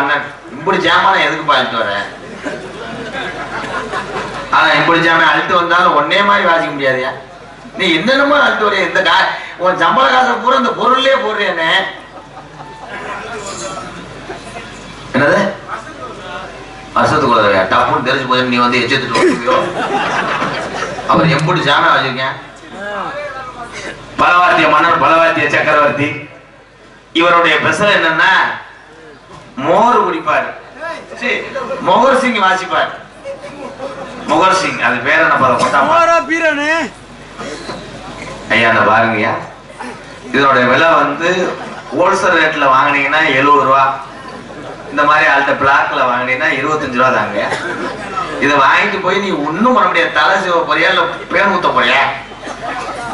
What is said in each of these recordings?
மன்னன் இப்படி ஜாமான எதுக்கு பாதிட்டு வரேன் ஆனா இப்படி ஜாம அழுத்து வந்தாலும் ஒன்னே மாதிரி வாசிக்க முடியாதுயா? நீ என்னென்னமோ அழுத்து வரைய? இந்த கா உன் சம்பள காசை பூரா இந்த பொருள்லயே போடுறேனே என்னது? வருஷத்துக்குள்ள தடவையா டப்புன்னு தெரிஞ்சு போய் நீ வந்து எச்சத்துட்டு வந்துருவியோ அவர் எப்படி ஜாம வச்சிருக்கேன். பலவார்த்திய மன்னர் பலவார்த்திய சக்கரவர்த்தி. இவருடைய பெசல் என்னன்னா மோர் குடிப்பார். மொகர் சிங் வாசிப்பார். மொகர் சிங் அது பேர் என்ன பதம் கொட்டாமா போரா பீரனே. ஐயா அந்த பாருங்கய்யா இதனுடைய விலை வந்து ஹோல்சேல் ரேட்ல வாங்குனீங்கன்னா எழுபது ரூபா. இந்த மாதிரி ஆள்கிட்ட பிளாக்ல வாங்குனீங்கன்னா இருபத்தஞ்சு ரூபா தாங்க இதை வாங்கிட்டு போய் நீ ஒண்ணும் பண்ண முடியாது. தலை சிவ போறியா இல்ல பேர் ஊத்த போறியா?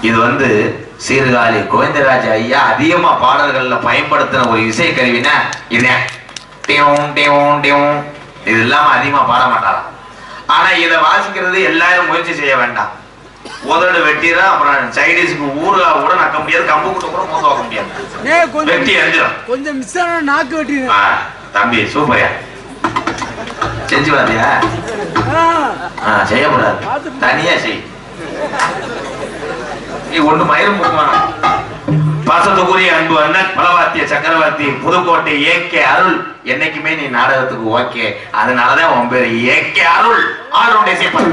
இது வந்து சீர்காழி கோவிந்தராஜ் ஐயா அதிகமா பாடல்கள்ல பயன்படுத்தின ஒரு இசை கருவினா இதே டியும் டியும் டியும் இது இல்லாம அதிகமா பாட மாட்டாராம் ஆனா இதை வாசிக்கிறது எல்லாரும் முயற்சி செய்ய வேண்டாம். உதடு வெட்டிடா அப்புறம் சைடிஸ்க்கு ஊருகா கூட நக்க முடியாது கம்பு கூட்ட கூட மூத்த வைக்க முடியாது. வெட்டி எரிஞ்சிடும் கொஞ்சம் மிஸ் ஆனா நாக்கு வெட்டி தம்பி சூப்பர்யா செஞ்சு பார்த்தியா ஆ. செய்யக்கூடாது. தனியா செய். நீ ஒண்ணு மயிரும் போக்குவானா பாசத்துக்குரிய அன்பு அண்ணன் பலவாத்திய சக்கரவர்த்தி புதுக்கோட்டை ஏகே அருள். என்னைக்குமே நீ நாடகத்துக்கு ஓகே. அதனாலதான் உன் பேரு ஏகே அருள். ஆருடைய சேப்பன்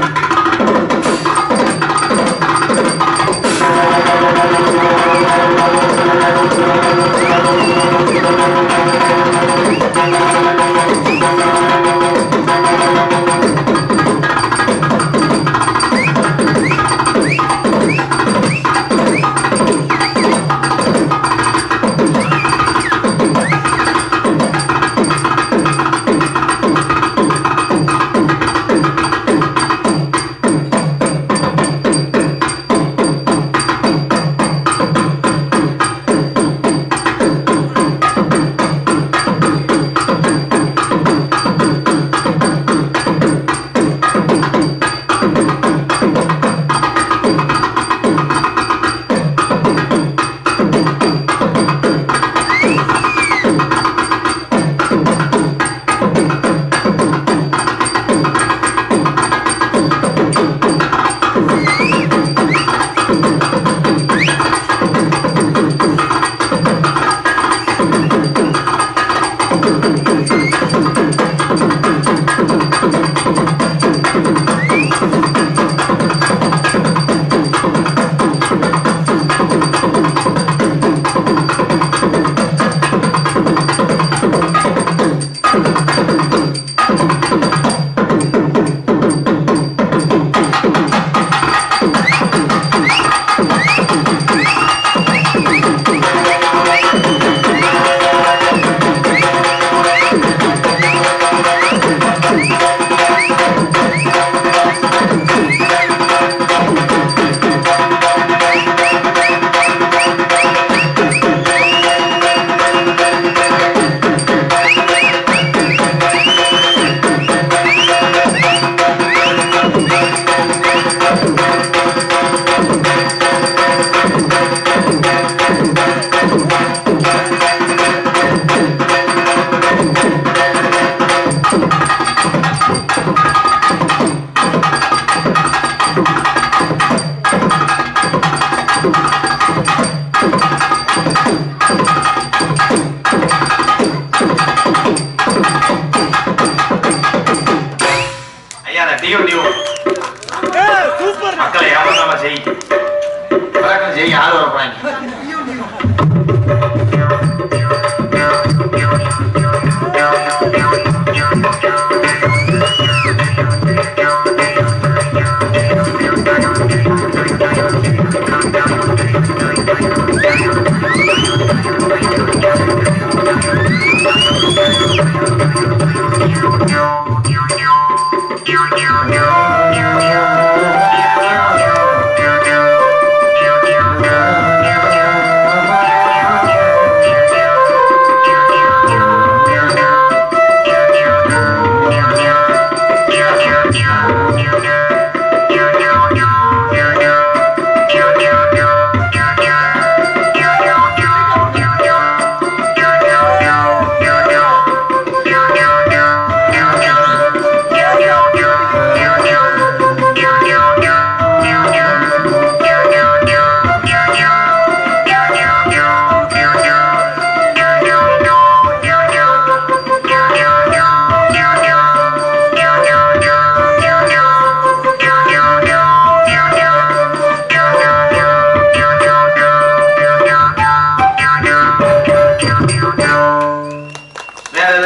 Ryan.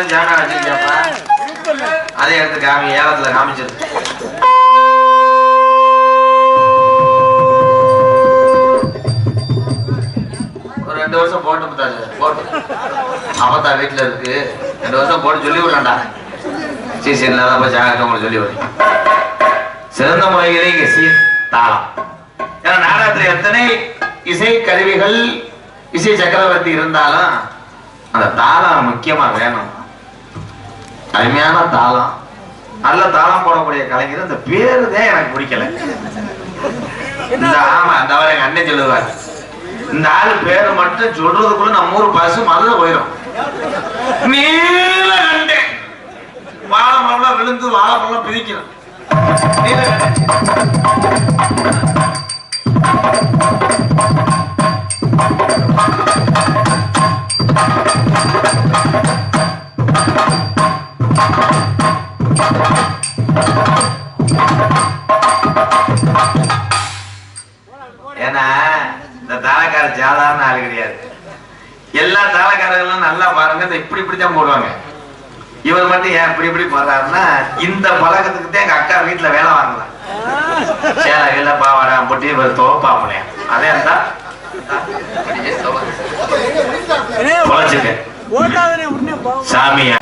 எதுவும் ஜானா வச்சிருக்கியாப்பா அதே எடுத்து காமி ஏலத்துல காமிச்சது. ஒரு ரெண்டு வருஷம் போட்டு முத்தாச்சு போட்டு. அப்பத்தா வீட்டுல இருக்கு. ரெண்டு வருஷம் போட்டு சொல்லி விடலாம்டா. சரி சரி நல்லா போய் ஜாகிரதை சொல்லி விடு சிறந்த முறையிலே இங்க தாளம் ஏன்னா நாடகத்துல எத்தனை இசை கருவிகள் இசை சக்கரவர்த்தி இருந்தாலும் அந்த தாளம் முக்கியமா வேணும். அருமையான தாளம். நல்ல தாளம் போடக்கூடிய கலைஞர். அந்த பேரு தான் எனக்கு பிடிக்கல. இந்த ஆமா அந்த அவர் எங்க அண்ணன் சொல்லுவார். இந்த ஆளு பேரு மட்டும் சொல்றதுக்குள்ள நம்ம ஊர் பசு மதுரை போயிடும். நீல கண்டே. வாழைப்பழம் விழுந்து வாழைப்பழம் பிரிக்கணும் நீல கண்டே. தாளக்கார சாதாரண ஆள் கிடையாது எல்லா தாளக்காரர்களும் நல்லா பாருங்க இந்த இப்படி இப்படிதான் போடுவாங்க இவர் மட்டும் ஏன் இப்படி இப்படி போடுறாருன்னா இந்த பழக்கத்துக்கு தான் எங்க அக்கா வீட்டுல வேலை வாங்கலாம் சேலை கீழ பாவாடா போட்டு இவர் துவப்பாமலையா அதே இருந்தா சாமியா